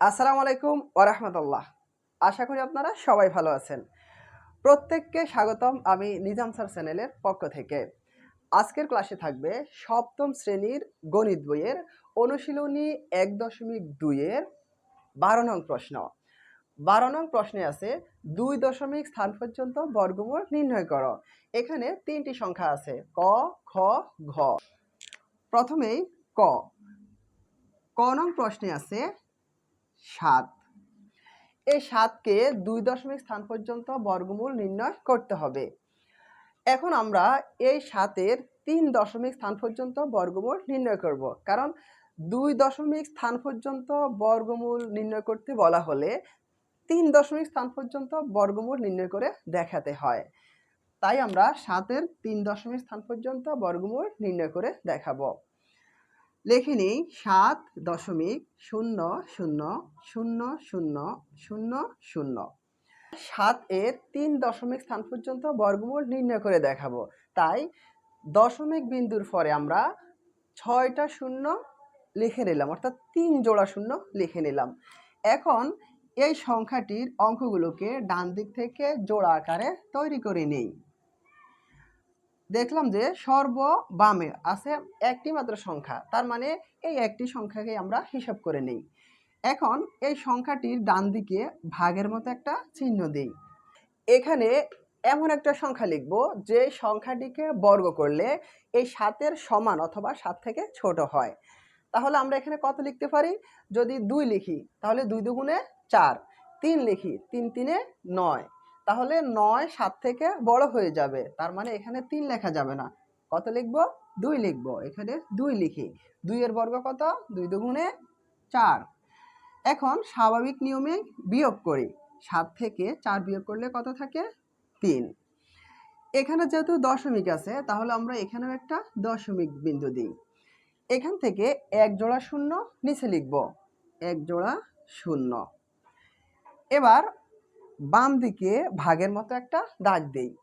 আসসালামু আলাইকুম ওরহমতুল্লাহ আশা করি আপনারা সবাই ভালো আছেন। প্রত্যেককে স্বাগতম আমি নিজাম স্যার চ্যানেলের পক্ষ থেকে। আজকের ক্লাসে থাকবে সপ্তম শ্রেণির গণিত বইয়ের অনুশীলনী এক দশমিক দুইয়ের বারো নং প্রশ্ন। বারো নং প্রশ্নে আছে, দুই দশমিক স্থান পর্যন্ত বর্গমূল নির্ণয় করো। এখানে তিনটি সংখ্যা আছে, ক, খ, ঘ। প্রথমেই ক। ক নং প্রশ্নে আছে সাত। এই সাতকে দুই দশমিক স্থান পর্যন্ত বর্গমূল নির্ণয় করতে হবে। এখন আমরা এই সাতের তিন দশমিক স্থান পর্যন্ত বর্গমূল নির্ণয় করব। কারণ দুই দশমিক স্থান পর্যন্ত বর্গমূল নির্ণয় করতে বলা হলে তিন দশমিক স্থান পর্যন্ত বর্গমূল নির্ণয় করে দেখাতে হয়। তাই আমরা সাতের তিন দশমিক স্থান পর্যন্ত বর্গমূল নির্ণয় করে দেখাবো। লিখে নিই সাত দশমিক শূন্য শূন্য শূন্য শূন্য শূন্য শূন্য। সাত এর তিন দশমিক স্থান পর্যন্ত বর্গমূল নির্ণয় করে দেখাবো। তাই দশমিক বিন্দুর পরে আমরা ছয়টা শূন্য লিখে নিলাম, অর্থাৎ তিন জোড়া শূন্য লিখে নিলাম। এখন এই সংখ্যাটির অঙ্কগুলোকে ডান দিক থেকে জোড়া আকারে তৈরি করে নেই। দেখলাম যে সর্ব বামে আছে একটি মাত্র সংখ্যা। তার মানে এই একটি সংখ্যাকে আমরা হিসাব করে নেই। এখন এই সংখ্যাটির ডান দিকে ভাগের মতো একটা চিহ্ন দিই। এখানে এমন একটা সংখ্যা লিখব যে সংখ্যাটিকে বর্গ করলে এই সাতের সমান অথবা সাত থেকে ছোট হয়। তাহলে আমরা এখানে কত লিখতে পারি? যদি দুই লিখি, তাহলে দুই দুগুণে চার, তিন লিখি, তিন তিনে নয়। তাহলে নয়, সাত থেকে বড় হয়ে যাবে। তার মানে এখানে তিন লেখা যাবে না। কত লিখব? দুই লিখব। এখানে দুই লিখি। দুইয়ের বর্গ কত? দুই দুগুণে চার। এখন স্বাভাবিক নিয়মে বিয়োগ করি। সাত থেকে চার বিয়োগ করলে কত থাকে? তিন। এখানে যেহেতু দশমিক আছে, তাহলে আমরা এখানেও একটা দশমিক বিন্দু দিই। এখান থেকে এক জোড়া শূন্য নিচে লিখব। এক জোড়া শূন্য। এবার বাম দিকে ভাগের মতো একটা দাগ দেই।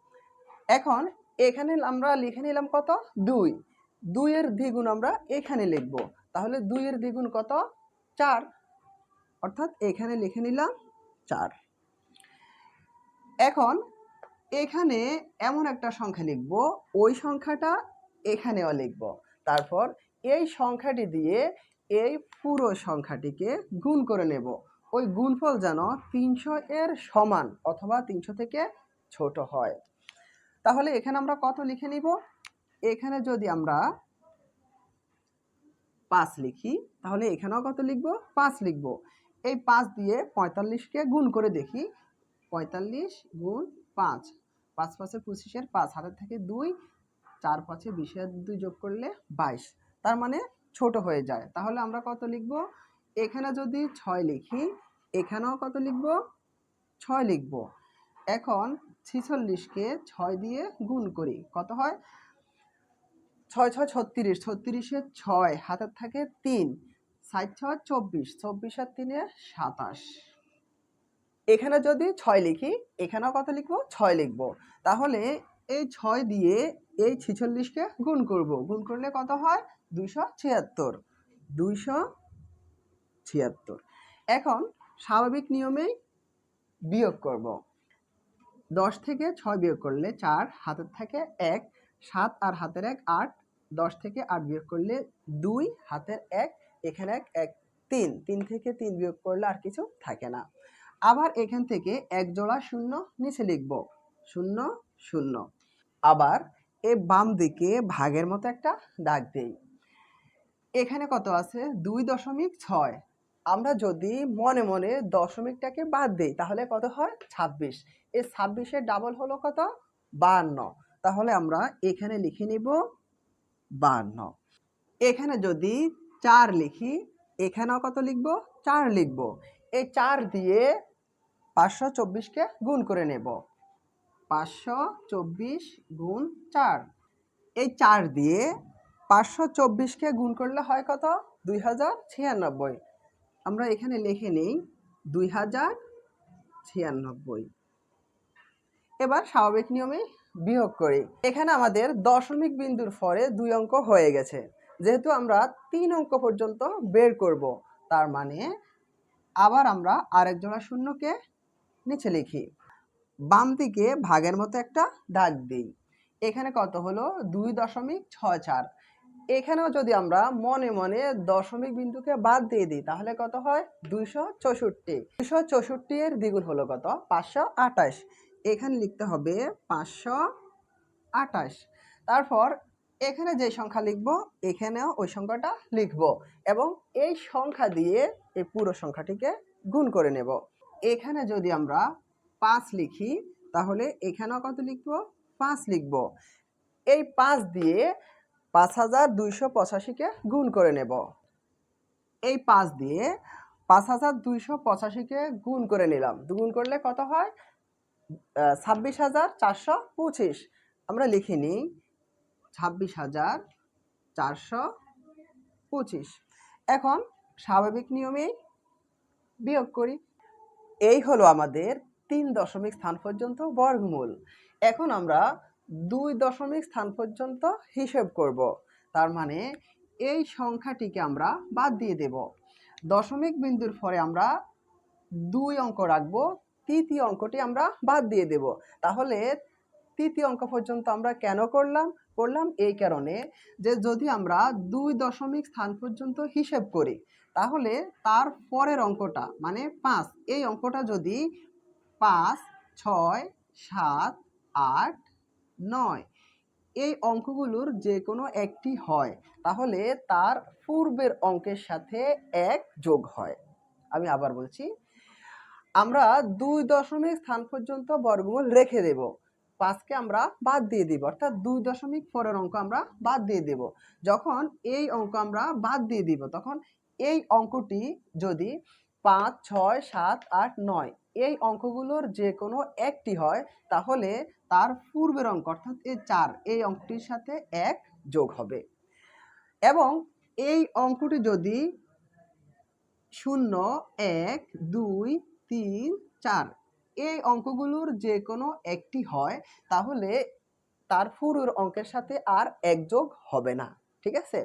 এখন এখানে আমরা লিখে নিলাম কত? দুই। দুইয়ের দ্বিগুণ আমরা এখানে লিখব। তাহলে দুইয়ের দ্বিগুণ কত? চার। অর্থাৎ এখানে লিখে নিলাম চার। এখন এখানে এমন একটা সংখ্যা লিখব, ওই সংখ্যাটা এখানেও লিখব। তারপর এই সংখ্যাটি দিয়ে এই পুরো সংখ্যাটিকে গুণ করে নেব। ওই গুণফল যেন তিনশো এর সমান অথবা তিনশো থেকে ছোট হয়। তাহলে এখানে আমরা কত লিখে নিব? এখানে যদি আমরা পাঁচ লিখি, তাহলে এখানেও কত লিখব? পাঁচ লিখব। এই পাঁচ দিয়ে পঁয়তাল্লিশকে গুণ করে দেখি। পঁয়তাল্লিশ গুণ পাঁচ। পাঁচ পাঁচে পঁচিশের পাঁচ, হাতের থেকে দুই, চার পাঁচে বিশের দুই যোগ করলে বাইশ। তার মানে ছোট হয়ে যায়। তাহলে আমরা কত লিখব? এখানে যদি ছয় লিখি এখানেও কত লিখব? ছয় লিখব। এখন ছিচল্লিশকে ছয় দিয়ে গুণ করি। কত হয়? ছয় ছয়, ছত্রিশ। ছত্রিশে ছয়, হাতের থাকে তিন। ষাট ছয়, চব্বিশ। চব্বিশ আর তিনে সাতাশ। এখানে যদি ছয় লিখি, এখানেও কত লিখব? ছয় লিখব। তাহলে এই ছয় দিয়ে এই ছিচল্লিশকে গুণ করব। গুণ করলে কত হয়? দুইশো ছিয়াত্তর। দুইশো ছিয়াত্তর। এখন স্বাভাবিক নিয়মেই বিয়োগ করব। দশ থেকে ছয় বিয়োগ করলে চার, হাতের থাকে এক, সাত আর হাতের এক আট, দশ থেকে আট বিয়োগ করলে দুই, হাতের এক, এখানে এক এক, তিন তিন থেকে তিন বিয়োগ করলে আর কিছু থাকে না। আবার এখান থেকে এক জোড়া শূন্য নিচে লিখব, শূন্য শূন্য। আবার এ বাম দিকে ভাগের মতো একটা দাগ দেই। এখানে কত আছে? দুই দশমিক ছয়। আমরা যদি মনে মনে দশমিকটাকে বাদ দিই, তাহলে কত হয়? ছাব্বিশ। এই ছাব্বিশের ডাবল হলো কত? বাহান্ন তাহলে আমরা এখানে লিখে নিব বাহান্ন এখানে যদি চার লিখি, এখানেও কত লিখব? চার লিখব। এই চার দিয়ে পাঁচশো চব্বিশকে গুণ করে নেব। পাঁচশো চব্বিশ গুণ চার। এই চার দিয়ে পাঁচশো চব্বিশকে গুণ করলে হয় কত? দুই হাজার ছিয়ানব্বই। আমরা এখানে লিখে নিই দুই হাজার ছিয়ানব্বই। এবার স্বাভাবিক নিয়মে বিয়োগ করি। এখানে আমাদের দশমিক বিন্দুর পরে দুই অঙ্ক হয়ে গেছে। যেহেতু আমরা তিন অঙ্ক পর্যন্ত বের করব, তার মানে আবার আমরা আরেক জোড়া শূন্যকে নিচে লিখি। বাম দিকে ভাগের মতো একটা দাগ দিই। এখানে কত হলো? দুই দশমিক ছয় চার। এখানেও যদি আমরা মনে মনে দশমিক বিন্দুকে বাদ দিয়ে দিই, তাহলে কত হয়? দুইশো চৌষট্টি। দুইশো চৌষট্টি এর দ্বিগুণ হলো কত? পাঁচশো আঠাশ। এখানে লিখতে হবে পাঁচশো আঠাশ। তারপর এখানে যে সংখ্যা লিখব, এখানেও ওই সংখ্যাটা লিখব এবং এই সংখ্যা দিয়ে এই পুরো সংখ্যাটিকে গুণ করে নেব। এখানে যদি আমরা পাঁচ লিখি, তাহলে এখানেও কত লিখব? পাঁচ লিখব। এই পাঁচ দিয়ে পাঁচ হাজার দুইশো পঁচাশিকে গুণ করে নেব। এই পাঁচ দিয়ে পাঁচ হাজার দুইশো পঁচাশিকে গুণ করে নিলাম। দুগুণ করলে কত হয়? ছাব্বিশ হাজার চারশো পঁচিশ। আমরা লিখে নিই ছাব্বিশ হাজার চারশো পঁচিশ। এখন স্বাভাবিক নিয়মেই বিয়োগ করি। এই হলো আমাদের তিন দশমিক স্থান পর্যন্ত বর্গমূল। এখন আমরা দুই দশমিক স্থান পর্যন্ত হিসেব করব। তার মানে এই সংখ্যাটিকে আমরা বাদ দিয়ে দেব। দশমিক বিন্দুর পরে আমরা দুই অঙ্ক রাখব, তৃতীয় অঙ্কটি আমরা বাদ দিয়ে দেব। তাহলে তৃতীয় অঙ্ক পর্যন্ত আমরা কেন করলাম? করলাম এই কারণে যে যদি আমরা দুই দশমিক স্থান পর্যন্ত হিসেব করি, তাহলে তার পরের অঙ্কটা মানে পাঁচ, এই অঙ্কটা যদি পাঁচ, ছয়, সাত, আট নয়। এই অঙ্কগুলোর যে কোনো একটি হয়, তাহলে তার পূর্বের অঙ্কের সাথে এক যোগ হয়। আমি আবার বলছি, আমরা দুই দশমিক স্থান পর্যন্ত বর্গমূল রেখে দেব। পাঁচকে আমরা বাদ দিয়ে দিব, অর্থাৎ দুই দশমিক পরের অঙ্ক আমরা বাদ দিয়ে দেব। যখন এই অঙ্ক আমরা বাদ দিয়ে দিব, তখন এই অঙ্কটি যদি পাঁচ, ছয়, সাত, আট, নয় এই অঙ্কগুলোর যে কোনো একটি হয়, তাহলে তার পূর্বের অঙ্ক, অর্থাৎ এই চার, এই অঙ্কটির সাথে এক যোগ হবে। এবং এই অঙ্কটি যদি শূন্য, এক, দুই, তিন, চার, এই অঙ্কগুলোর যে কোনো একটি হয়, তাহলে তার পূর্বের অঙ্কের সাথে আর এক যোগ হবে না, ঠিক আছে?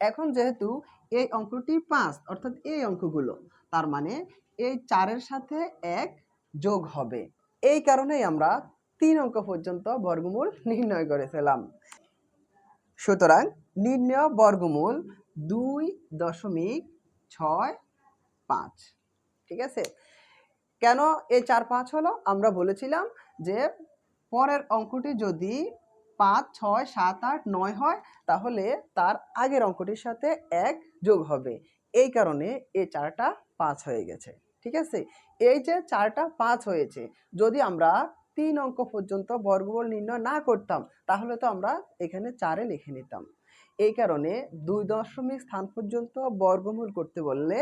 এখন যেহেতু এই অঙ্কটি পাঁচ, অর্থাৎ এই অঙ্কগুলো, তার মানে এই চারের সাথে এক যোগ হবে। এই কারণেই আমরা তিন অঙ্ক পর্যন্ত বর্গমূল নির্ণয় করেছিলাম। সুতরাং নির্ণয় বর্গমূল দুই দশমিক ছয় পাঁচ। ঠিক আছে? কেন এই চার পাঁচ হলো? আমরা বলেছিলাম যে পরের অঙ্কটি যদি পাঁচ, ছয়, সাত, আট, নয় হয়, তাহলে তার আগের অঙ্কটির সাথে এক যোগ হবে। এই কারণে এই চারটা পাঁচ হয়ে গেছে। ঠিক আছে? এই যে চারটা পাঁচ হয়েছে, যদি আমরা তিন অঙ্ক পর্যন্ত বর্গমূল নির্ণয় না করতাম, তাহলে তো আমরা এখানে চারে লিখে নিতাম। এই কারণে দুই দশমিক স্থান পর্যন্ত বর্গমূল করতে বললে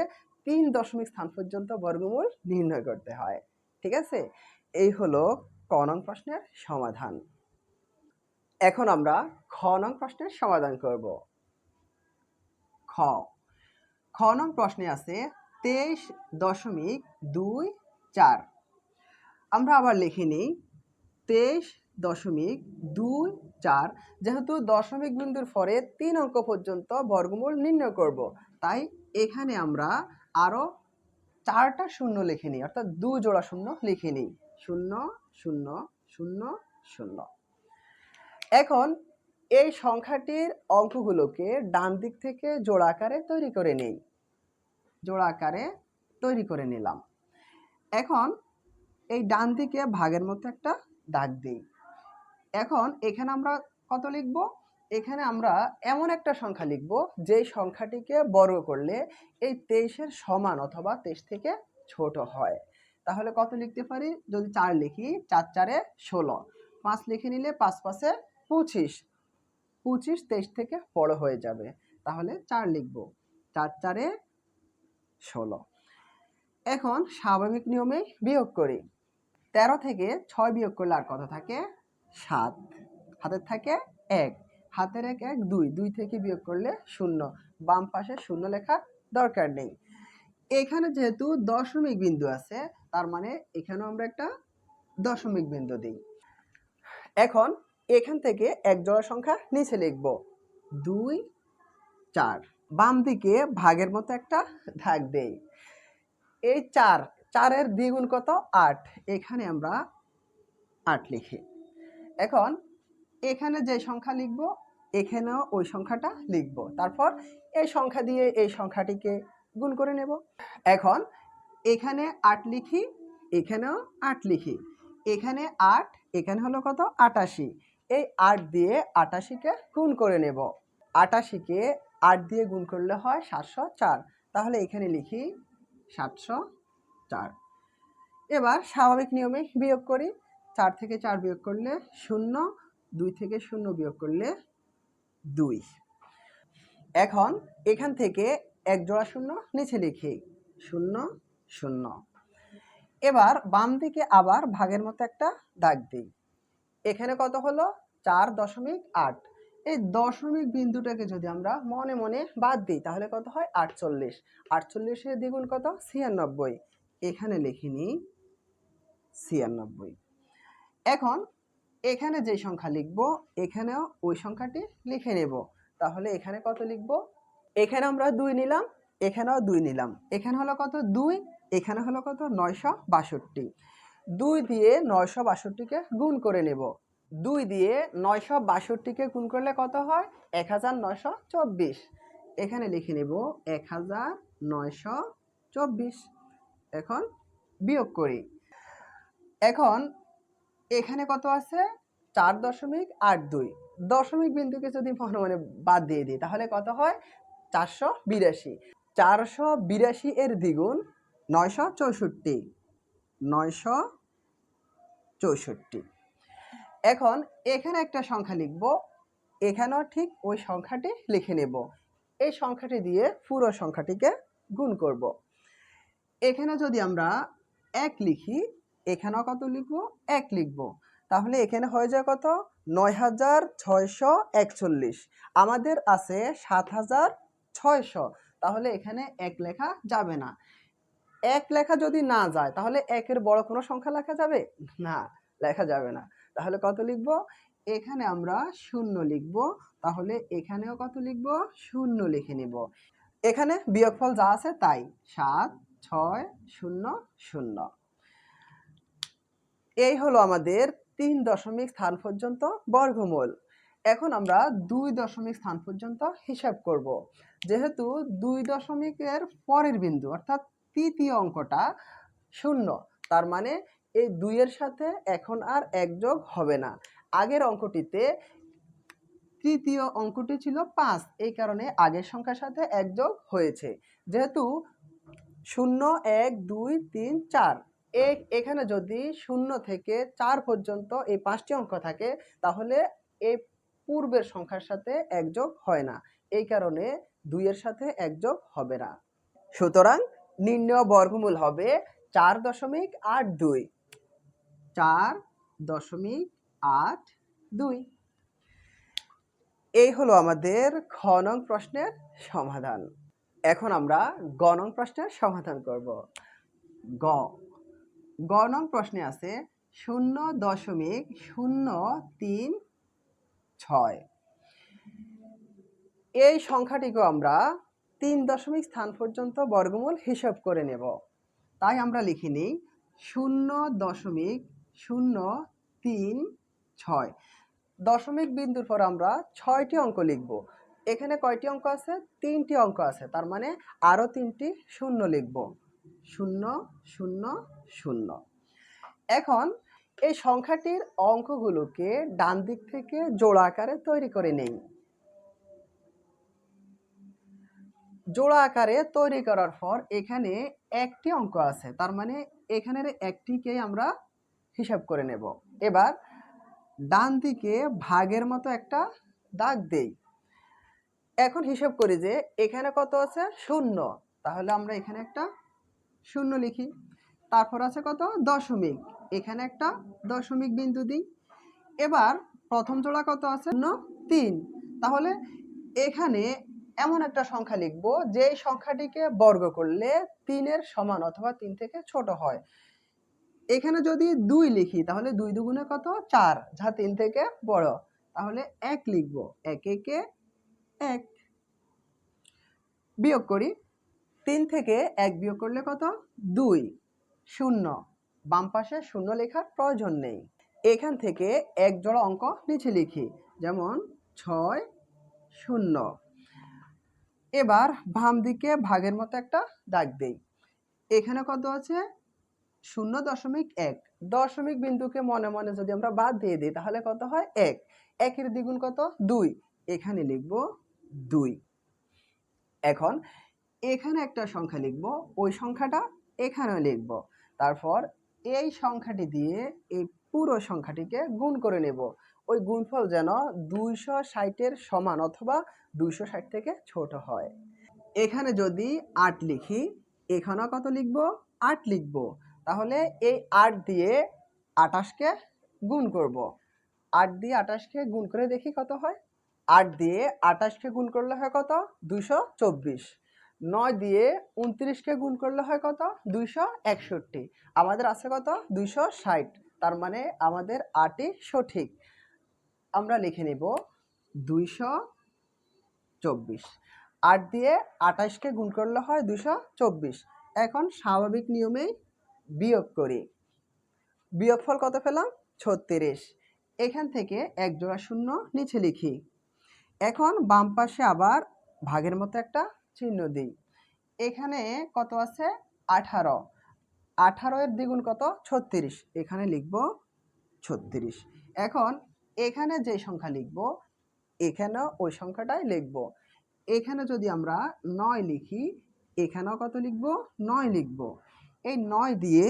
তিন দশমিক স্থান পর্যন্ত বর্গমূল নির্ণয় করতে হয়। ঠিক আছে? এই হলো ক নং প্রশ্নের সমাধান। এখন আমরা খ নং প্রশ্নের সমাধান করব। খ। খ নং প্রশ্নে আছে তেইশ দশমিক দুই চার। আমরা আবার লিখে নিই, তেইশ দশমিক দুই চার, যেহেতু দশমিক বিন্দুর পরে তিন অঙ্ক পর্যন্ত বর্গমূল নির্ণয় করব, তাই এখানে আমরা আরও চারটা শূন্য লিখে নিই, অর্থাৎ দু জোড়া শূন্য লিখে নিই। শূন্য শূন্য শূন্য শূন্য। এখন এই সংখ্যাটির অঙ্কগুলোকে ডান দিক থেকে জোড়া আকারে তৈরি করে নেই। জোড়া আকারে তৈরি করে নিলাম। এখন এই ডান দিকে ভাগের মতো একটা দাগ দিই। এখন এখানে আমরা কত লিখব? এখানে আমরা এমন একটা সংখ্যা লিখব যে সংখ্যাটিকে বর্গ করলে এই তেইশের সমান অথবা তেইশ থেকে ছোট হয়। তাহলে কত লিখতে পারি? যদি চার লিখি, চার চারে ষোলো। পাঁচ লিখে নিলে পাঁচ পাঁচে পঁচিশ। পঁচিশ তেইশ থেকে বড় হয়ে যাবে। তাহলে চার লিখব। চার চারে ষোলো। এখন স্বাভাবিক নিয়মে বিয়োগ করি। তেরো থেকে ছয় বিয়োগ করলে আর কত থাকে? সাত। হাতের থাকে এক। হাতের এক এক, দুই। দুই থেকে বিয়োগ করলে শূন্য। বাম পাশে শূন্য লেখার দরকার নেই। এখানে যেহেতু দশমিক বিন্দু আছে, তার মানে এখানেও আমরা একটা দশমিক বিন্দু দিই। এখন এখান থেকে এক জোড়া সংখ্যা নিচে লিখব। দুই, চার। বাম দিকে ভাগের মতো একটা দাগ দেই। এই চার, চারের দ্বিগুণ কত? আট। এখানে আমরা আট লিখি। এখন এখানে যে সংখ্যা লিখব, এখানেও ওই সংখ্যাটা লিখব। তারপর এই সংখ্যা দিয়ে এই সংখ্যাটিকে গুণ করে নেব। এখন এখানে আট লিখি, এখানেও আট লিখি। এখানে আট, এখানে হলো কত? আটাশি। এই আট দিয়ে আটাশিকে গুণ করে নেব। আটাশিকে আট দিয়ে গুণ করলে হয় সাতশো চার। তাহলে এখানে লিখি সাতশো চার। এবার স্বাভাবিক নিয়মে বিয়োগ করি। চার থেকে চার বিয়োগ করলে শূন্য, দুই থেকে শূন্য বিয়োগ করলে দুই। এখন এখান থেকে এক জোড়া শূন্য নিচে লিখি শূন্য শূন্য। এবার বাম দিকে আবার ভাগের মতো একটা দাগ দিই। এখানে কত হলো? চার দশমিক আট। এই দশমিক বিন্দুটাকে যদি আমরা মনে মনে বাদ দিই, তাহলে কত হয়? আটচল্লিশ। আটচল্লিশের দ্বিগুণ কত? ছিয়ানব্বই। এখানে লিখিনি ছিয়ানব্বই। এখন এখানে যে সংখ্যা লিখব, এখানেও ওই সংখ্যাটি লিখে নেব। তাহলে এখানে কত লিখব? এখানে আমরা দুই নিলাম, এখানেও দুই নিলাম। এখানে হলো কত? দুই। এখানে হলো কত? নয়শো বাষট্টি। দুই দিয়ে নয়শো বাষট্টিকে গুণ করে নেব। দুই দিয়ে নয়শো বাষট্টিকে গুণ করলে কত হয়? এক হাজার নয়শো চব্বিশ। এখানে লিখে নেব এক হাজার নয়শো চব্বিশ। এখন বিয়োগ করি। এখন এখানে কত আছে? চার দশমিক আট দুই। দশমিক বিন্দুকে যদি মনে মনে বাদ দিয়ে দিই, তাহলে কত হয়? চারশো বিরাশি। চারশো বিরাশি এর দ্বিগুণ নয়শো চৌষট্টি। নয়শো চৌষট্টি। এখন এখানে একটা সংখ্যা লিখব। এখানেও ঠিক ওই সংখ্যাটি লিখে নেব। এই সংখ্যাটি দিয়ে পুরো সংখ্যাটিকে গুণ করব। এখানে যদি আমরা এক লিখি, এখানেও কত লিখব? এক লিখব। তাহলে এখানে হয়ে যায় কত? নয় হাজার ছয়শো একচল্লিশ। আমাদের আছে সাত হাজার ছয়শো। তাহলে এখানে এক লেখা যাবে না। এক লেখা যদি না যায়, তাহলে একের বড় কোনো সংখ্যা লেখা যাবে? না, লেখা যাবে না। তাহলে কত লিখব? এখানে আমরা শূন্য লিখব। তাহলে এখানেও কত লিখব? শূন্য লিখে নিব। এখানে বিয়োগফল যা আছে তাই। সাত, ছয়, শূন্য শূন্য। এই হলো আমাদের তিন দশমিক স্থান পর্যন্ত বর্গমূল। এখন আমরা দুই দশমিক স্থান পর্যন্ত হিসাব করব। যেহেতু দুই দশমিকের পরের বিন্দু, অর্থাৎ তৃতীয় অঙ্কটা শূন্য, তার মানে এই দুইয়ের সাথে এখন আর এক যোগ হবে না। আগের অঙ্কটিতে তৃতীয় অঙ্কটি ছিল পাঁচ, এই কারণে আগের সংখ্যার সাথে এক যোগ হয়েছে। যেহেতু শূন্য, এক, দুই, তিন, চার, এক, এখানে যদি শূন্য থেকে চার পর্যন্ত এই পাঁচটি অঙ্ক থাকে, তাহলে এই পূর্বের সংখ্যার সাথে একযোগ হয় না। এই কারণে দুইয়ের সাথে একযোগ হবে না। সুতরাং নির্ণয় বর্গমূল হবে চার দশমিক আট দুই। চার দশমিক আট দুই। এই হলো আমাদের খ নং প্রশ্নের সমাধান। এখন আমরা গ নং প্রশ্নের সমাধান করব। গ। গ নং প্রশ্নে আছে শূন্য দশমিক শূন্য তিন ছয়। এই সংখ্যাটিকে আমরা তিন দশমিক স্থান পর্যন্ত বর্গমূল হিসাব করে নেব। তাই আমরা লিখিনি শূন্য দশমিক শূন্য, তিন, ছয়। দশমিক বিন্দুর পর আমরা ছয়টি অঙ্ক লিখব। এখানে কয়টি অঙ্ক আছে? তিনটি অঙ্ক আছে। তার মানে আরও তিনটি শূন্য লিখব। শূন্য শূন্য শূন্য। এখন এই সংখ্যাটির অঙ্কগুলোকে ডান দিক থেকে জোড়া আকারে তৈরি করে নেই। জোড়া আকারে তৈরি করার পর এখানে একটি অঙ্ক আছে। তার মানে এখানের একটিকে আমরা হিসাব করে নেব। এবার ডান দিকে ভাগের মতো একটা দাগ দেই। এখন হিসাব করি যে এখানে কত আছে? শূন্য। তাহলে আমরা এখানে একটা শূন্য লিখি। তারপর আছে কত? দশমিক। এখানে একটা দশমিক বিন্দু দিই। এবার প্রথম জোড়া কত আছে? শূন্য, তিন। তাহলে এখানে এমন একটা সংখ্যা লিখব যে সংখ্যাটিকে বর্গ করলে তিনের সমান অথবা তিন থেকে ছোট হয়। এখানে যদি দুই লিখি, তাহলে দুই দুগুণে কত? চার। যা তিন থেকে বড়। তাহলে এক লিখব। এক, একে, এক। বিয়োগ করি। তিন থেকে এক বিয়োগ করলে কত? দুই। শূন্য। বাম পাশে শূন্য লেখার প্রয়োজন নেই। এখান থেকে এক জোড়া অঙ্ক নিচে লিখি। যেমন ছয়, শূন্য। এবার বাম দিকে ভাগের মতো একটা দাগ দেই। এখানে কত আছে? শূন্য দশমিক এক। দশমিক বিন্দুকে মনে মনে যদি আমরা বাদ দিয়ে দিই, তাহলে কত হয়? এক। একের দ্বিগুণ কত? দুই। এখানে লিখব দুই। এখন এখানে একটা সংখ্যা লিখব, ওই সংখ্যাটা এখানেও লিখব। তারপর এই সংখ্যাটি দিয়ে এই পুরো সংখ্যাটিকে গুণ করে নেব। ওই গুণফল যেন দুইশো ষাটের সমান অথবা দুইশো ষাট থেকে ছোট হয়। এখানে যদি আট লিখি, এখানেও কত লিখব? আট লিখব। তাহলে এই আট দিয়ে আটাশকে গুণ করব। আট দিয়ে আটাশকে গুণ করে দেখি কত হয়। আট দিয়ে আটাশকে গুণ করলে হয় কত? দুশো চব্বিশ। নয় দিয়ে উনত্রিশকে গুণ করলে হয় কত? দুইশো একষট্টি। আমাদের আছে কত? দুইশো ষাট। তার মানে আমাদের আটই সঠিক। আমরা লিখে নিব দুইশো চব্বিশ। আট দিয়ে আঠাশকে গুণ করলে হয় দুশো চব্বিশ। এখন স্বাভাবিক নিয়মেই বিয়োগ করি। বিয়োগফল কত পেলাম? ছত্রিশ। এখান থেকে এক জোড়া শূন্য নিচে লিখি। এখন বাম পাশে আবার ভাগের মতো একটা চিহ্ন দিই। এখানে কত আছে? আঠারো। আঠারো এর দ্বিগুণ কত? ছত্রিশ। এখানে লিখব ছত্রিশ। এখন এখানে যে সংখ্যা লিখব, এখানেও ওই সংখ্যাটাই লিখব। এখানে যদি আমরা নয় লিখি, এখানেও কত লিখব? নয় লিখব। এই নয় দিয়ে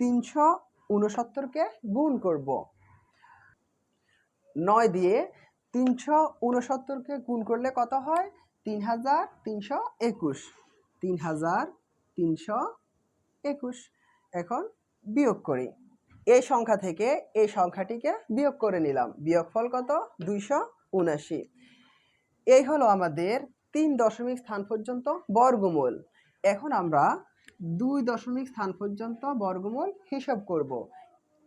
তিনশো উনসত্তরকে গুণ করব। নয় দিয়ে তিনশো উনসত্তরকে গুণ করলে কত হয়? তিন হাজার তিনশো একুশ। তিন হাজার তিনশো একুশ। এখন বিয়োগ করি। এই সংখ্যা থেকে এই সংখ্যাটিকে বিয়োগ করে নিলাম। বিয়োগফল কত? দুইশো উনাশি এই হলো আমাদের তিন দশমিক স্থান পর্যন্ত বর্গমূল। এখন আমরা দুই দশমিক স্থান পর্যন্ত বর্গমূল হিসাব করব।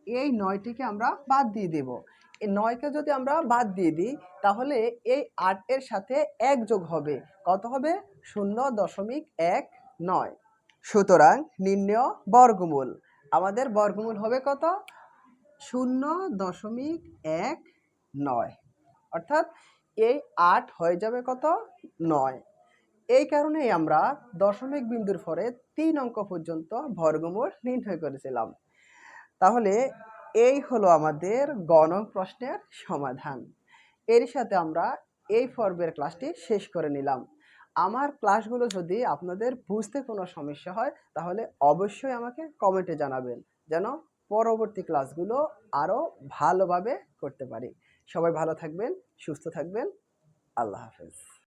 এই নয়টিকে আমরা বাদ দিয়ে দেব। এই নয়কে যদি আমরা বাদ দিয়ে দিই, তাহলে এই আট এর সাথে এক যোগ হবে। কত হবে? শূন্য দশমিক এক নয়। সুতরাং নির্ণয় বর্গমূল। আমাদের বর্গমূল হবে কত? শূন্য দশমিক এক নয়। অর্থাৎ এই আট হয়ে যাবে কত? নয়। এই কারণেই আমরা দশমিক বিন্দুর পরে তিন অঙ্ক পর্যন্ত বর্গমূল নির্ণয় করেছিলাম। তাহলে এই হলো আমাদের গণ প্রশ্নের সমাধান। এর সাথে আমরা এই পর্বের ক্লাসটি শেষ করে নিলাম। আমার ক্লাসগুলো যদি আপনাদের বুঝতে কোনো সমস্যা হয়, তাহলে অবশ্যই আমাকে কমেন্টে জানাবেন, যেন পরবর্তী ক্লাসগুলো আরও ভালোভাবে করতে পারি। সবাই ভালো থাকবেন, সুস্থ থাকবেন। আল্লাহ হাফেজ।